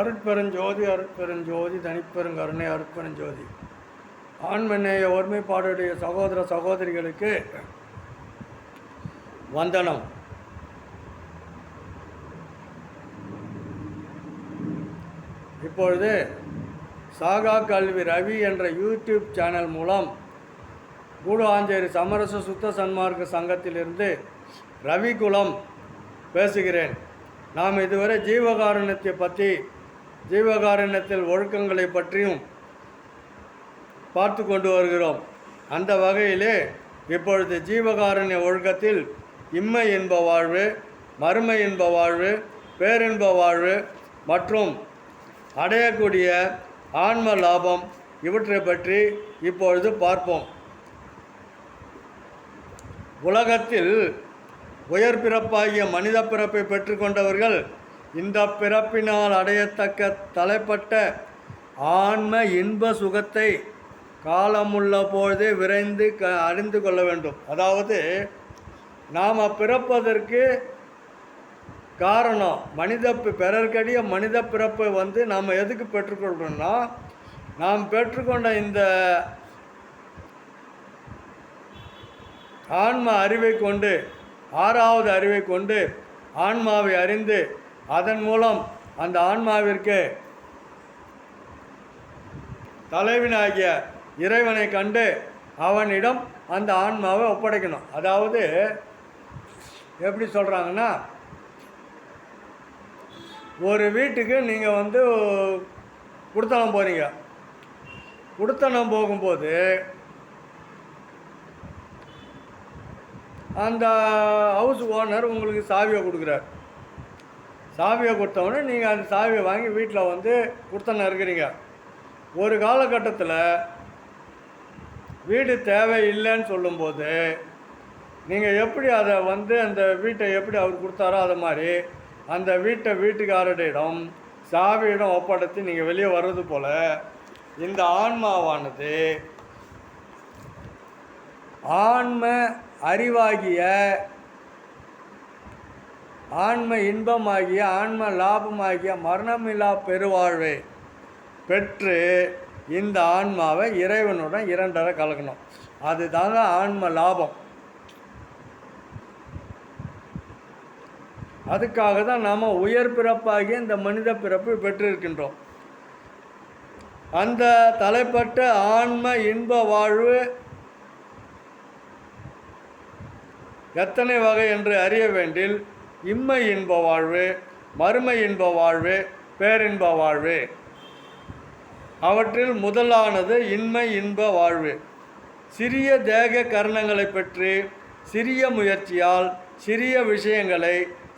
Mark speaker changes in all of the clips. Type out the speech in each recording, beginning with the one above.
Speaker 1: அருட்பெருஞ்சோதி அருட்பெருஞ்சோதி தனிப்பெருங்கருணை அருட்பெருஞ்சோதி. ஆண்மநேய ஒருமைப்பாடுடைய சகோதர சகோதரிகளுக்கு வந்தனம். இப்பொழுது சாகா கல்வி ரவி என்ற யூடியூப் சேனல் மூலம் கூடுவாஞ்சேரி சமரச சுத்த சன்மார்க்க சங்கத்திலிருந்து ரவிகுலம் பேசுகிறேன். நாம் இதுவரை ஜீவகாருண்யத்தை பற்றி ஜீவகாரணத்தில் ஒழுக்கங்களை பற்றியும் பார்த்து கொண்டு வருகிறோம். அந்த வகையிலே இப்பொழுது ஜீவகாரண்ய ஒழுக்கத்தில் இம்மை இன்ப வாழ்வு மறுமை இன்ப வாழ்வு பேரின்ப வாழ்வு மற்றும் அடையக்கூடிய ஆன்ம லாபம் இவற்றை பற்றி இப்பொழுது பார்ப்போம். உலகத்தில் உயர் பிறப்பாகிய மனித பிறப்பை பெற்றுக்கொண்டவர்கள் இந்த பிறப்பினால் அடையத்தக்க தலைப்பட்ட ஆன்ம இன்ப சுகத்தை காலமுள்ள பொழுதே விரைந்து க அறிந்து கொள்ள வேண்டும். அதாவது நாம் பிறப்பதற்கு காரணம் மனித பி- பிறர்க்கடிய மனித பிறப்பை வந்து நாம் எதுக்கு பெற்றுக்கொள்கிறோம்னா நாம் பெற்றுக்கொண்ட இந்த ஆன்ம அறிவை கொண்டு ஆறாவது அறிவை கொண்டு ஆன்மாவை அறிந்து அதன் மூலம் அந்த ஆன்மாவிற்கு தலைவனாகிய இறைவனை கண்டு அவனிடம் அந்த ஆன்மாவை ஒப்படைக்கணும். அதாவது எப்படி சொல்கிறாங்கன்னா ஒரு வீட்டுக்கு நீங்கள் வந்து குடுத்தனம் போகிறீங்க குடுத்தனம் போகும்போது அந்த ஹவுஸ் ஓனர் உங்களுக்கு சாவியை கொடுக்குறார். சாவியை கொடுத்தவொடனே நீங்கள் அந்த சாவியை வாங்கி வீட்டில் வந்து கொடுத்தன இருக்கிறீங்க ஒரு காலகட்டத்தில் வீடு தேவை இல்லைன்னு சொல்லும்போது நீங்கள் எப்படி அதை வந்து அந்த வீட்டை எப்படி அவர் கொடுத்தாரோ அதை மாதிரி அந்த வீட்டை வீட்டுக்காரரிடம் சாவியிடம் ஒப்படைத்து நீங்கள் வெளியே வர்றது போல் இந்த ஆன்மாவானது ஆன்ம அறிவாகிய ஆன்ம இன்பமாகிய ஆன்ம லாபமாகிய மரணமில்லா பெருவாழ்வை பெற்று இந்த ஆன்மாவை இறைவனுடன் இரண்டரை கலக்கணும். அதுதாங்க ஆன்ம லாபம். அதுக்காக தான் நாம் உயர் பிறப்பாகிய இந்த மனித பிறப்பு பெற்றிருக்கின்றோம். அந்த தலைப்பட்ட ஆன்ம இன்ப வாழ்வு எத்தனை வகை என்று அறிய வேண்டில் இம்மை இன்ப வாழ்வு மறுமை இன்ப வாழ்வு பேரின்ப வாழ்வு. அவற்றில் முதலானது இன்மை இன்ப வாழ்வு. சிறிய தேக கரணங்களை பெற்று சிறிய முயற்சியால் சிறிய விஷயங்களை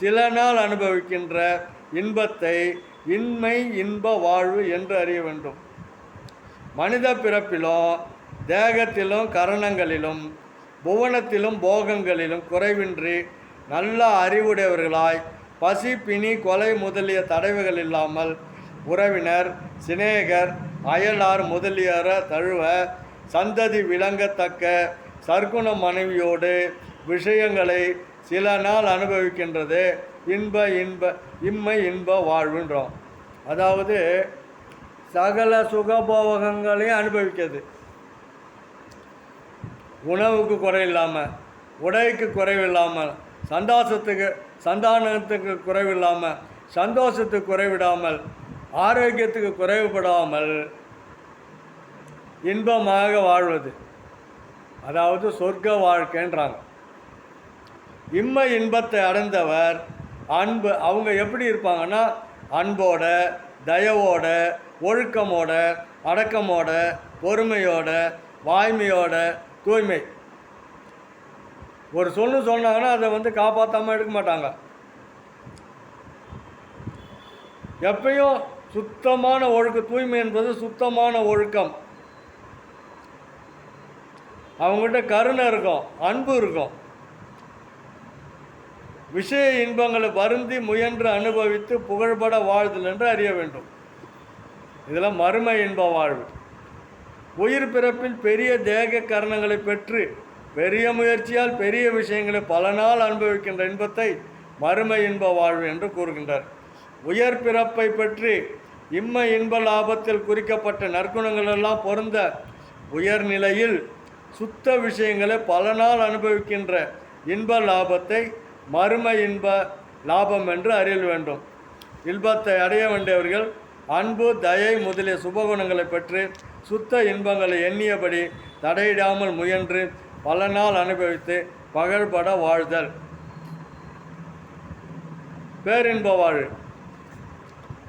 Speaker 1: சில நாள் அனுபவிக்கின்ற இன்பத்தை இன்மை இன்ப வாழ்வு என்று அறிய வேண்டும். மனித பிறப்பிலும் தேகத்திலும் கரணங்களிலும் புவனத்திலும் போகங்களிலும் குறைவின்றி நல்ல அறிவுடையவர்களாய் பசி பிணி கொலை முதலிய தடவைகள் இல்லாமல் உறவினர் சிநேகர் அயலார் முதலியார தழுவ சந்ததி விளங்கத்தக்க சர்க்குண மனைவியோடு விஷயங்களை சில நாள் அனுபவிக்கின்றது. இன்ப இன்ப இம்மை இன்ப வாழ்வுன்றோம் அதாவது சகல சுகபோகங்களையும் அனுபவிக்கிறது. உணவுக்கு குறை இல்லாமல் உடைக்கு குறைவு இல்லாமல் சந்தாசத்துக்கு சந்தானத்துக்கு குறைவில்லாமல் சந்தோஷத்துக்கு குறைவிடாமல் ஆரோக்கியத்துக்கு குறைவுபடாமல் இன்பமாக வாழ்வது. அதாவது சொர்க்க வாழ்க்கைன்றாங்க. இம்ம இன்பத்தை அடைந்தவர் அன்பு அவங்க எப்படி இருப்பாங்கன்னா அன்போட தயவோட ஒழுக்கமோட அடக்கமோட பொறுமையோட வாய்மையோட தூய்மை. ஒரு சொல்லு சொன்னாங்கன்னா அதை வந்து காப்பாற்றாமல் எடுக்க மாட்டாங்க. எப்பயும் சுத்தமான ஒழுக்க தூய்மை என்பது சுத்தமான ஒழுக்கம். அவங்ககிட்ட கருணை இருக்கும் அன்பு இருக்கும். விஷய இன்பங்களை வருந்தி முயன்று அனுபவித்து புகழ்பட வாழ்தல் என்று அறிய வேண்டும். இதெல்லாம் மறுமை இன்ப வாழ்வு. உயிர் பிறப்பில் பெரிய தேக கரணங்களை பெற்று பெரிய முயற்சியால் பெரிய விஷயங்களை பல நாள் அனுபவிக்கின்ற இன்பத்தை மறுமை இன்ப வாழ்வு என்று கூறுகின்றார். உயர் பிறப்பை பற்றி இம்ம இன்ப லாபத்தில் குறிக்கப்பட்ட நற்குணங்கள் எல்லாம் பொருந்த உயர்நிலையில் சுத்த விஷயங்களை பல நாள் அனுபவிக்கின்ற இன்ப லாபத்தை மறும இன்ப லாபம் என்று அறிய வேண்டும். இன்பத்தை அடைய வேண்டியவர்கள் அன்பு தயை முதலிய சுபகுணங்களை பெற்று சுத்த இன்பங்களை எண்ணியபடி தடையிடாமல் முயன்று பல நாள் அனுபவித்து பகழ்பட வாழ்தல். பேரின்ப வாழ்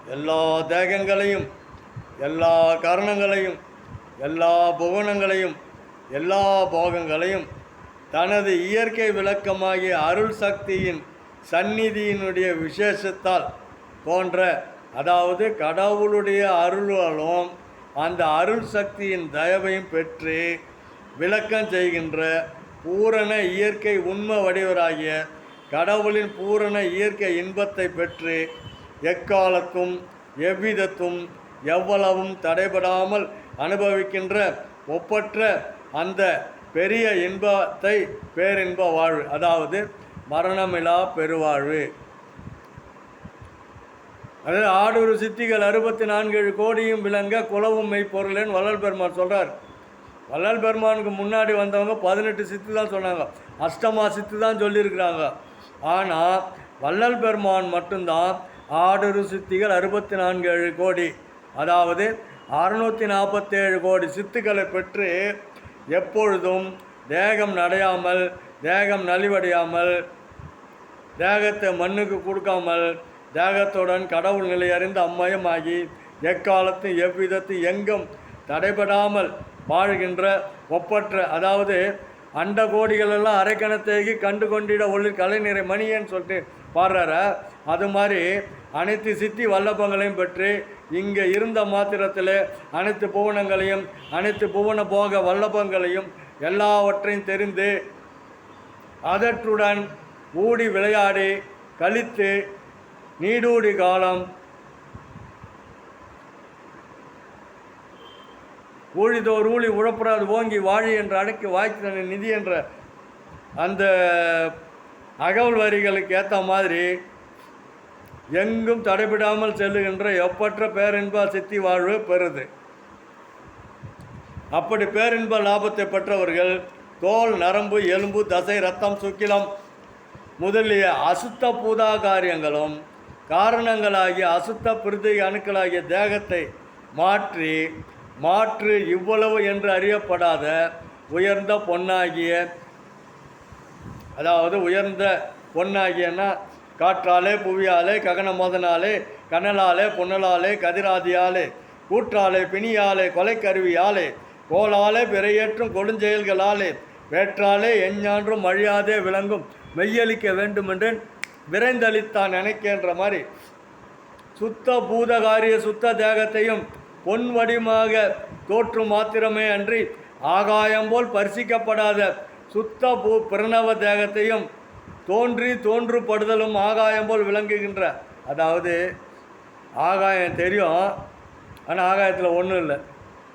Speaker 1: எல்லா தேகங்களையும் எல்லா கரணங்களையும் எல்லா புவனங்களையும் எல்லா போகங்களையும் தனது இயற்கை விளக்கமாகிய அருள் சக்தியின் சந்நிதியினுடைய விசேஷத்தால் போன்ற அதாவது கடவுளுடைய அருளாலும் அந்த அருள் சக்தியின் தயவையும் பெற்று விளக்கம் செய்கின்ற பூரண இயற்கை உண்ம வடிவராகிய கடவுளின் பூரண இயற்கை இன்பத்தை பெற்று எக்காலத்தும் எவ்விதத்தும் எவ்வளவும் தடைபடாமல் அனுபவிக்கின்ற ஒப்பற்ற அந்த பெரிய இன்பத்தை பேரின்ப வாழ்வு அதாவது மரணமிலா பெருவாழ்வு. அதாவது ஆடூர் சித்திகள் அறுபத்தி நான்கு கோடியும் விளங்க குலவும் மெய்ப்பொருளேன்னு வள்ளல் பெருமான் சொல்கிறார் வள்ளல் பெருமானுக்கு முன்னாடி வந்தவங்க பதினெட்டு சித்து தான் சொன்னாங்க. அஷ்டமா சித்து தான் சொல்லியிருக்கிறாங்க. ஆனால் வள்ளல் பெருமான் மட்டும்தான் ஆடரு சித்திகள் அறுபத்தி நான்கு ஏழு கோடி. அதாவது அறுநூற்றி நாற்பத்தேழு கோடி சித்துக்களை பெற்று எப்பொழுதும் தேகம் நடையாமல் தேகம் நலிவடையாமல் தேகத்தை மண்ணுக்கு கொடுக்காமல் தேகத்துடன் கடவுள் நிலை அறிந்து அம்மயமாகி எக்காலத்தையும் எவ்விதத்தையும் எங்கும் தடைபடாமல் வாழ்கின்ற ஒப்பற்ற அதாவது அண்ட கோடிகளெல்லாம் அரைக்கணத்தேகி கண்டு கொண்டிட ஒளிர் கலைநிறை மணியன்னு சொல்லிட்டு பாடுறார. அது மாதிரி அனைத்து சித்தி வல்லபங்களையும் பெற்று இங்கே இருந்த மாத்திரத்தில் அனைத்து புவனங்களையும் அனைத்து புவன போக வல்லபங்களையும் எல்லாவற்றையும் தெரிந்து அதற்றுடன் ஊடி விளையாடி கழித்து நீடூடி காலம் ஊழிதோர் ஊழி உழப்படாது ஓங்கி வாழி என்று அடக்கி வாய்த்து நிதி என்ற அந்த அகவல் வரிகளுக்கு ஏற்ற மாதிரி எங்கும் தடைபடாமல் செல்லுகின்ற எப்பற்ற பேரின்ப சித்தி வாழ்வு பெறுது. அப்படி பேரின்ப லாபத்தை பெற்றவர்கள் தோல் நரம்பு எலும்பு தசை ரத்தம் சுக்கிலம் முதலிய அசுத்த பூதா காரியங்களும் காரணங்களாகிய அசுத்த பிரிதி அணுக்களாகிய தேகத்தை மாற்றி மாற்று இவ்வளவு என்று அறியப்படாத உயர்ந்த பொன்னாகிய அதாவது உயர்ந்த பொன்னாகியன்னா காற்றாலே புவியாலே ககனமோதனாலே கனலாலே பொன்னலாலே கதிராதியாலே கூற்றாலே பிணியாலே கொலைக்கருவியாலே கோலாலே பிறையேற்றும் கொடுஞ்செயல்களாலே வேற்றாலே எஞ்ஞான்றும் அழியாதே விளங்கும் மெய்யளிக்க வேண்டுமென்றேன் விரைந்தளித்தான் நினைக்கின்ற மாதிரி சுத்த பூதகாரிய சுத்த தேகத்தையும் பொன் வடிவமாக தோற்றும் மாத்திரமே அன்றி ஆகாயம் போல் பரிசிக்கப்படாத சுத்த பூ பிரணவ தேகத்தையும் தோன்றி தோன்றுபடுதலும் ஆகாயம் போல் விளங்குகின்ற அதாவது ஆகாயம் தெரியும் ஆனால் ஆகாயத்தில் ஒன்றும் இல்லை.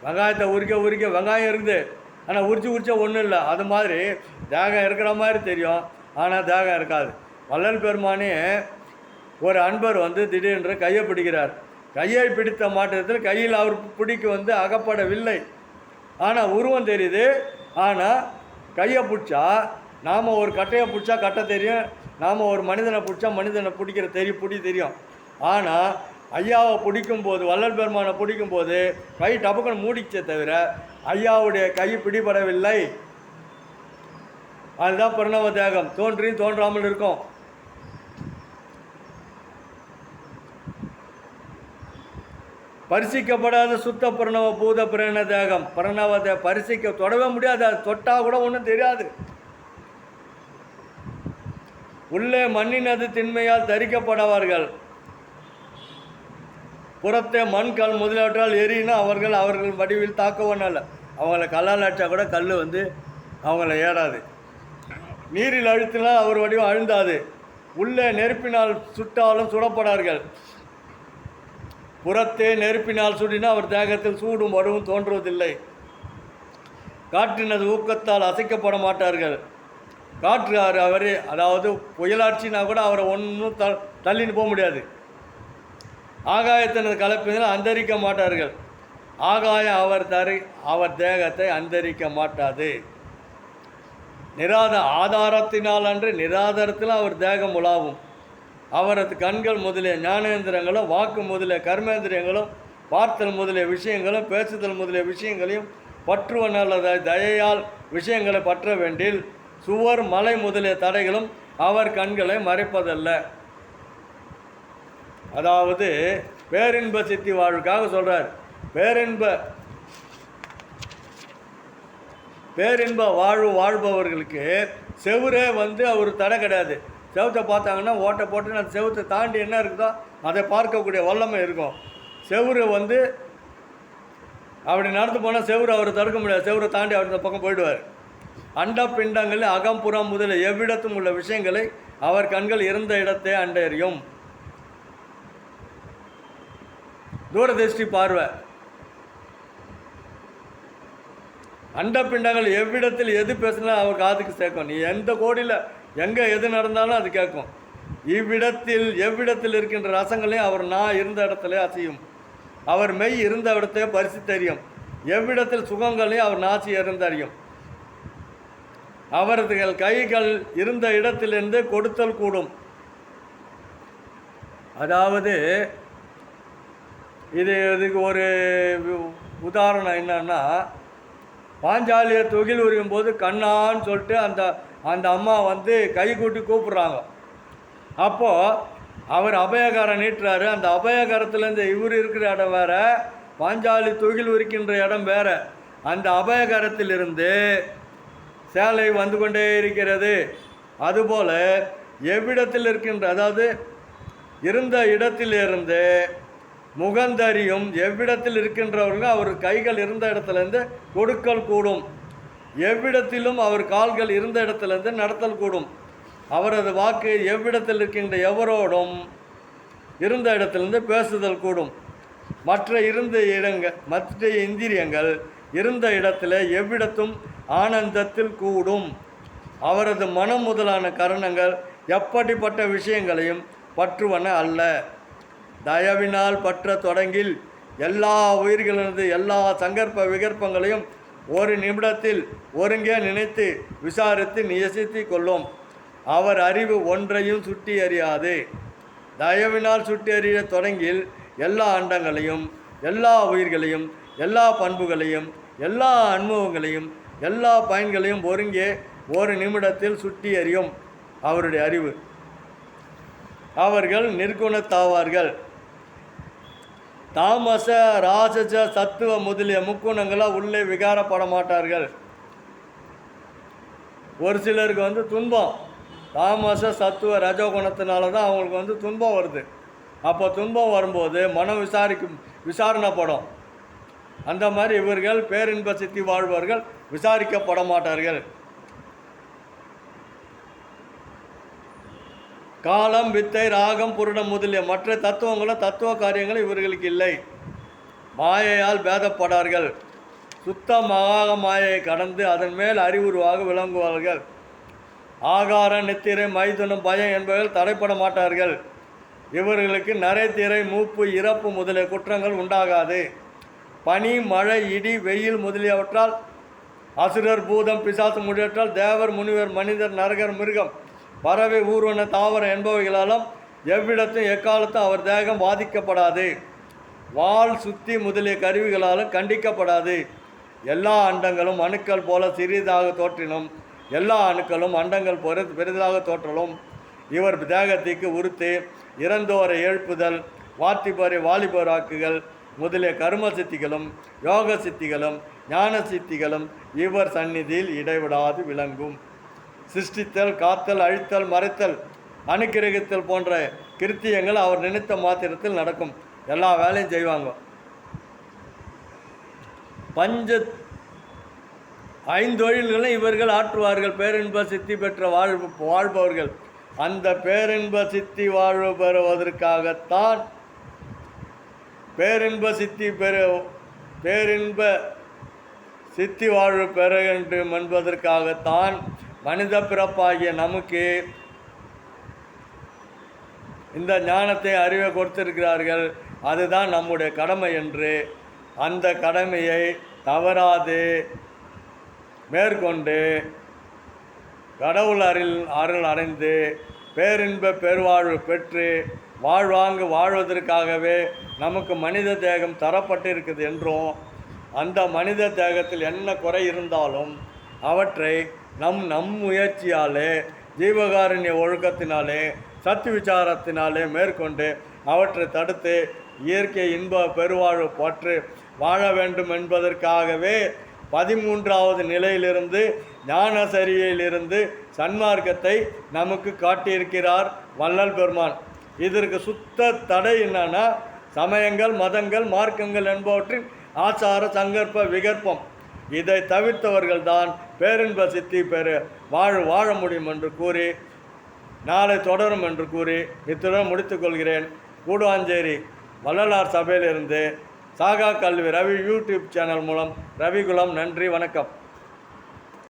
Speaker 1: வெங்காயத்தை உரிக்க உரிக்க வெங்காயம் இருக்குது ஆனால் உரிச்சு உரிச்சா ஒன்றும் இல்லை. அது மாதிரி தேகம் இருக்கிற மாதிரி தெரியும் ஆனால் தேகம் இருக்காது. வள்ளல் பெருமானே ஒரு அன்பர் வந்து திடீரென்று கையை பிடிக்கிறார். கையை பிடித்த மாற்றத்தில் கையில் அவர் பிடிக்க வந்து அகப்படவில்லை. ஆனால் உருவம் தெரியுது. ஆனால் கையை பிடிச்சா நாம் ஒரு கட்டையை பிடிச்சா கட்டை தெரியும். நாம் ஒரு மனிதனை பிடிச்சா மனிதனை பிடிக்கிற தெரியும் பிடி தெரியும். ஆனால் ஐயாவை பிடிக்கும்போது வள்ளல் பெருமானை பிடிக்கும்போது கை டபுக்குன்னு மூடிச்சே தவிர ஐயாவுடைய கை பிடிபடவில்லை. அதுதான் பிரணவ தேகம். தோன்றியும் தோன்றாமல் இருக்கும். பரிசிக்கப்படாத சுத்த பிரணவ பூத பிரண தேகம். பிரணவத்தை பரிசிக்க தொடவே முடியாது. அது தொட்டால் கூட ஒன்றும் தெரியாது. உள்ளே மண்ணினது திண்மையால் தரிக்கப்படவார்கள். புறத்தே மண் கல் முதலியவற்றால் எரியினா அவர்கள் அவர்கள் வடிவில் தாக்கவனால அவங்கள கல்லால் அடித்தா கூட கல் வந்து அவங்கள ஏறாது. நீரில் அழுத்தினால் அவர் வடிவம் அழுந்தாது. உள்ளே நெருப்பினால் சுட்டாலும் சுடப்படார்கள். புறத்தே நெருப்பினால் சுடினா அவர் தேகத்தில் சூடும் வடுவும் தோன்றுவதில்லை. காற்றினது ஊக்கத்தால் அசைக்கப்பட மாட்டார்கள். காற்று அவர் அதாவது புயலாட்சினா கூட அவரை ஒன்றும் த தள்ளின்னு போக முடியாது. ஆகாயத்தினது கலப்பினால் அந்தரிக்க மாட்டார்கள். ஆகாயம் அவர் தரு அவர் தேகத்தை அந்தரிக்க மாட்டாது. நிராத ஆதாரத்தினால் அன்று நிராதாரத்தில் அவர் தேகம் உலாவும். அவரது கண்கள் முதலிய ஞானேந்திரங்களும் வாக்கு முதலிய கர்மேந்திரியங்களும் பார்த்தல் முதலிய விஷயங்களும் பேசுதல் முதலிய விஷயங்களையும் பற்றுவன் அல்லது தயையால் விஷயங்களை பற்ற வேண்டில் சுவர் மலை முதலிய தடைகளும் அவர் கண்களை மறைப்பதல்ல. அதாவது பேரின்ப சித்தி வாழ்வுக்காக சொல்கிறார் பேரின்ப பேரின்ப வாழ்வு வாழ்பவர்களுக்கு செவுரே வந்து அவர் தடை கிடையாது. செவத்தை பார்த்தாங்கன்னா ஓட்டை போட்டு நான் செவத்தை தாண்டி என்ன இருக்குதோ அதை பார்க்கக்கூடிய வல்லமை இருக்கும். செவுரு வந்து அப்படி நடந்து போனால் செவுரு அவர் தடுக்க முடியாது. செவுரை தாண்டி அவர் இந்த பக்கம் போயிடுவார். அண்ட பிண்டங்களில் அகம்புறம் முதல எவ்விடத்தும் உள்ள விஷயங்களை அவர் கண்கள் இருந்த இடத்தை அண்டறியும். தூரதிருஷ்டி பார்வை. அண்டப்பிண்டங்கள் எவ்விடத்தில் எது பேசினா அவர் காதுக்கு சேர்க்கும். நீ எந்த கோடியில் எங்கே எது நடந்தாலும் அது கேட்கும். இவ்விடத்தில் எவ்விடத்தில் இருக்கின்ற ரசங்களையும் அவர் நான் இருந்த இடத்துல அசையும். அவர் மெய் இருந்த இடத்தையே பரிசு தெரியும் எவ்விடத்தில் சுகங்களையும் அவர் நாசி இருந்தறியும் அவரது கைகள் இருந்த இடத்திலிருந்து கொடுத்தல் கூடும். அதாவது இது இதுக்கு ஒரு உதாரணம் என்னன்னா பாஞ்சாலியை தொகில் உரியும் போது கண்ணான்னு சொல்லிட்டு அந்த அந்த அம்மா வந்து கை கூட்டி கூப்பிட்றாங்க. அப்போது அவர் அபயகாரம் நீட்டுறாரு. அந்த அபயகாரத்துலேருந்து இவர் இருக்கிற இடம் வேற பாஞ்சாலி துகில் உரிக்கின்ற இடம் வேற. அந்த அபயகாரத்திலிருந்து சேலை வந்து கொண்டே இருக்கிறது. அதுபோல் எவ்விடத்தில் இருக்கின்ற அதாவது இருந்த இடத்திலிருந்து முகந்தறியும் எவ்விடத்தில் இருக்கின்றவர்கள் அவர் கைகள் இருந்த இடத்துலேருந்து கொடுக்கல் கூடும். எவ்விடத்திலும் அவர் கால்கள் இருந்த இடத்திலிருந்து நடத்தல் கூடும். அவரது வாக்கு எவ்விடத்தில் இருக்கின்ற எவரோடும் இருந்த இடத்திலிருந்து பேசுதல் கூடும். மற்ற இருந்த இடங்க மற்ற இந்திரியங்கள் இருந்த இடத்துல எவ்விடத்தும் ஆனந்தத்தில் கூடும். அவரது மனம் முதலான கரணங்கள் எப்படிப்பட்ட விஷயங்களையும் பற்றுவன அல்ல. தயவினால் பற்ற தொடங்கில். எல்லா உயிர்களது எல்லா சங்கற்ப விகற்பங்களையும் ஒரு நிமிடத்தில் ஒருங்கே நினைத்து விசாரித்து நியசித்து கொள்ளும் அவர் அறிவு ஒன்றையும் சுட்டி அறியாது தயவினால் சுட்டி அறிய தொடங்கில் எல்லா அண்டங்களையும் எல்லா உயிர்களையும் எல்லா பண்புகளையும் எல்லா அனுபவங்களையும் எல்லா பயன்களையும் ஒருங்கே ஒரு நிமிடத்தில் சுட்டி அறியும் அவருடைய அறிவு. அவர்கள் நிற்குணத்தாவார்கள். தாமச ராஜச சத்துவ முதலிய முக்குணங்களாக உள்ளே விகாரப்பட மாட்டார்கள் ஒரு சிலருக்கு வந்து துன்பம். தாமச சத்துவ ரஜகுணத்தினால தான் அவங்களுக்கு வந்து துன்பம் வருது. அப்போ துன்பம் வரும்போது மனம் விசாரிக்கும் விசாரணைப்படும். அந்த மாதிரி இவர்கள் பேரின்ப சித்தி வாழ்பவர்கள் விசாரிக்கப்பட மாட்டார்கள் காலம் வித்தை ராகம் புருடம் முதலிய மற்ற தத்துவங்களும் தத்துவ காரியங்களும் இவர்களுக்கு இல்லை. மாயையால் பேதப்படார்கள். சுத்த மகாக மாயை கடந்து அதன் மேல் அறிவுருவாக விளங்குவார்கள். ஆகார நித்திரை மைதுனம் பயம் என்பவர்கள் தடைப்பட மாட்டார்கள். இவர்களுக்கு நரைத்திரை மூப்பு இறப்பு முதலிய குற்றங்கள் உண்டாகாது. பனி மழை இடி வெயில் முதலியவற்றால் அசுரர் பூதம் பிசாசு முடியற்றால் தேவர் முனிவர் மனிதர் நரகர் மிருகம் பறவை ஊர்வன தாவரம் என்பவைகளாலும் எவ்விடத்தும் எக்காலத்தும் அவர் தேகம் பாதிக்கப்படாது வாள் சுத்தி முதலிய கருவிகளாலும் கண்டிக்கப்படாது. எல்லா அண்டங்களும் அணுக்கள் போல சிறிதாக தோற்றினும் எல்லா அணுக்களும் அண்டங்கள் பெரு பெரிதாக தோற்றலும். இவர் தேகத்திற்கு உறுத்து இறந்தோரை எழுப்புதல் வாத்திபரை வாலிபராக்குகள் முதலிய கர்ம சித்திகளும் யோக சித்திகளும் ஞான சித்திகளும் இவர் சந்நிதியில் இடைவிடாது விளங்கும். சிருஷ்டித்தல் காத்தல் அழித்தல் மறைத்தல் அனுக்கிரகித்தல் போன்ற கிருத்தியங்கள் அவர் நினைத்த மாத்திரத்தில் நடக்கும். எல்லா வேலையும் செய்வாங்க. பஞ்ச ஐந்தொழில்களை இவர்கள் ஆற்றுவார்கள். பேரின்ப சித்தி பெற்ற வாழ் வாழ்பவர்கள். அந்த பேரின்ப சித்தி வாழ்வு பெறுவதற்காகத்தான் பேரின்ப சித்தி பெற பேரின்ப சித்தி வாழ்வு பெற வேண்டும் என்பதற்காகத்தான் மனித பிறப்பாகிய நமக்கு இந்த ஞானத்தை அறிவை கொடுத்திருக்கிறார்கள். அதுதான் நம்முடைய கடமை என்று அந்த கடமையை தவறாது மேற்கொண்டு கடவுள் அருள் அருள் அடைந்து பேரின்ப பெருவாழ்வு பெற்று வாழ்வாங்கு வாழ்வதற்காகவே நமக்கு மனித தேகம் தரப்பட்டிருக்குது என்றும் அந்த மனித தேகத்தில் என்ன குறை இருந்தாலும் அவற்றை நம் நம் முயற்சியாலே ஜீவகாருண்ய ஒழுக்கத்தினாலே சத்து விசாரத்தினாலே மேற்கொண்டு அவற்றை தடுத்து இயற்கை இன்ப பெருவாழ்வு பற்று வாழ வேண்டும் என்பதற்காகவே பதிமூன்றாவது நிலையிலிருந்து ஞானசரியிலிருந்து சன்மார்க்கத்தை நமக்கு காட்டியிருக்கிறார் வள்ளல் பெருமான். இதற்கு சுத்த தடை என்னன்னா சமயங்கள் மதங்கள் மார்க்கங்கள் என்பவற்றின் ஆச்சார சங்கற்ப விகற்பம். இதை தவிர்த்தவர்கள் தான் பேரின்ப சித்தி பெறு வாழ வாழ முடியும் என்று கூறி நாளை தொடரும் என்று கூறி இத்துடன் முடித்துக்கொள்கிறேன் கூடுவாஞ்சேரி வள்ளலார் சபையிலிருந்து சாகா கல்வி ரவி யூடியூப் சேனல் மூலம் ரவிகுலம் நன்றி வணக்கம்.